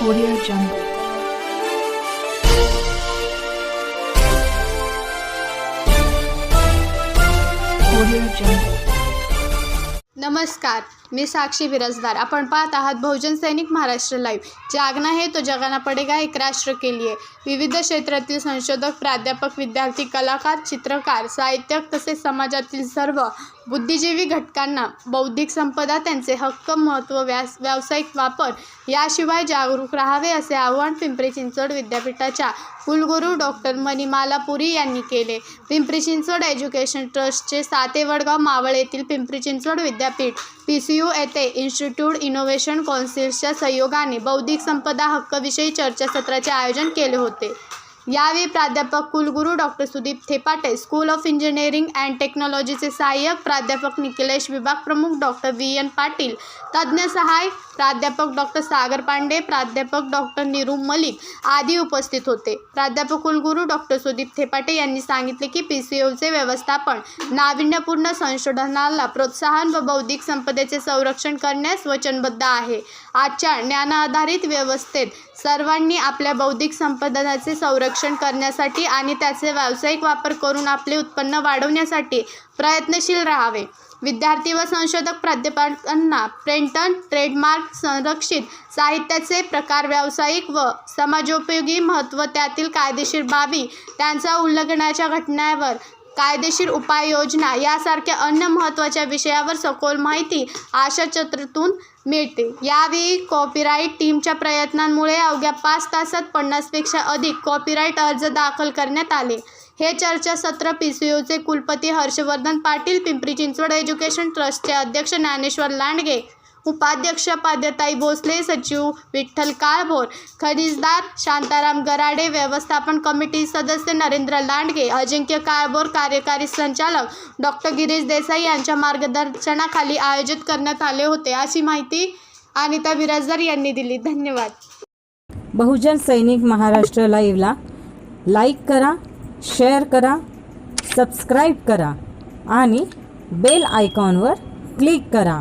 Audio Jungle. Audio Jungle. नमस्कार मी साक्षी बिराजदार. आपण पाहत आहात बहुजन सैनिक महाराष्ट्र लाईव्ह जागना हे तो जगाना पडेगा एक राष्ट्र के लिए विविध क्षेत्रातील संशोधक प्राध्यापक विद्यार्थी कलाकार चित्रकार साहित्यक तसेच समाजातील सर्व बुद्धिजीवी घटकांना बौद्धिक संपदा त्यांचे हक्क महत्त्व व्यास व्यावसायिक वापर याशिवाय जागरूक राहावे असे आवाहन पिंपरी चिंचवड विद्यापीठाच्या कुलगुरू डॉक्टर मणिमाला पुरी यांनी केले. पिंपरी चिंचवड एज्युकेशन ट्रस्टचे सातेवडगाव मावळ येथील पिंपरी चिंचवड विद्यापीठ पी. सी. यू येथे इन्स्टिट्यूट इनोव्हेशन कौन्सिलच्या सहयोगाने बौद्धिक संपदा हक्कविषयी चर्चासत्राचे आयोजन केले होते. यावेळी प्राध्यापक कुलगुरू doctor Sudeep Thepate school of engineering and टेक्नॉलॉजीचे सहाय्यक प्राध्यापक निखिलेश विभाग प्रमुख डॉक्टर व्ही एन पाटील तज्ज्ञ सहाय्यक प्राध्यापक डॉक्टर सागर पांडे प्राध्यापक डॉक्टर निरू मलिक आदी उपस्थित होते. प्राध्यापक कुलगुरू डॉक्टर सुदीप थेपाटे यांनी सांगितले की पी सी ओचे व्यवस्थापन नाविन्यपूर्ण संशोधनाला प्रोत्साहन व बौद्धिक संपदेचे संरक्षण करण्यास वचनबद्ध आहे. आजच्या ज्ञानाधारित व्यवस्थेत सर्वांनी आपल्या बौद्धिक संपदाचे संरक्षण करण्यासाठी आणि त्याचे व्यावसायिक वापर करून आपले उत्पन्न वाढवण्यासाठी प्रयत्नशील राहावे. विद्यार्थी व संशोधक प्राध्यापकांना पेटंट ट्रेडमार्क संरक्षित साहित्याचे प्रकार व्यावसायिक व समाजोपयोगी महत्त्व त्यातील कायदेशीर बाबी त्यांचा उल्लंघनाच्या घटनांवर कायदेशीर उपाययोजना यासारख्या अन्य महत्त्वाच्या विषयावर सखोल माहिती आशा चत्रातून मिळते. यावेळी कॉपीराईट टीमच्या प्रयत्नांमुळे अवघ्या पाच तासात पन्नासपेक्षा अधिक कॉपीराईट अर्ज दाखल करण्यात आले. हे चर्चासत्र पी सी ओचे कुलपती हर्षवर्धन पाटील पिंपरी चिंचवड एज्युकेशन ट्रस्टचे अध्यक्ष ज्ञानेश्वर लांडगे उपाध्यक्ष पाद्यताई भोसले सचिव विठ्ठल काळभोर खनिजदार शांताराम गराडे व्यवस्थापन कमिटी सदस्य नरेंद्र लांडगे अजिंक्य काळभोर कार्यकारी संचालक डॉक्टर गिरीश देसाई यांच्या मार्गदर्शनाखाली आयोजित करण्यात आले होते. अशी माहिती अनिता बिराजदार यांनी दिली. धन्यवाद. बहुजन सैनिक महाराष्ट्र लाईव्हला लाईक करा शेअर करा सबस्क्राईब करा आणि बेल आयकॉनवर क्लिक करा.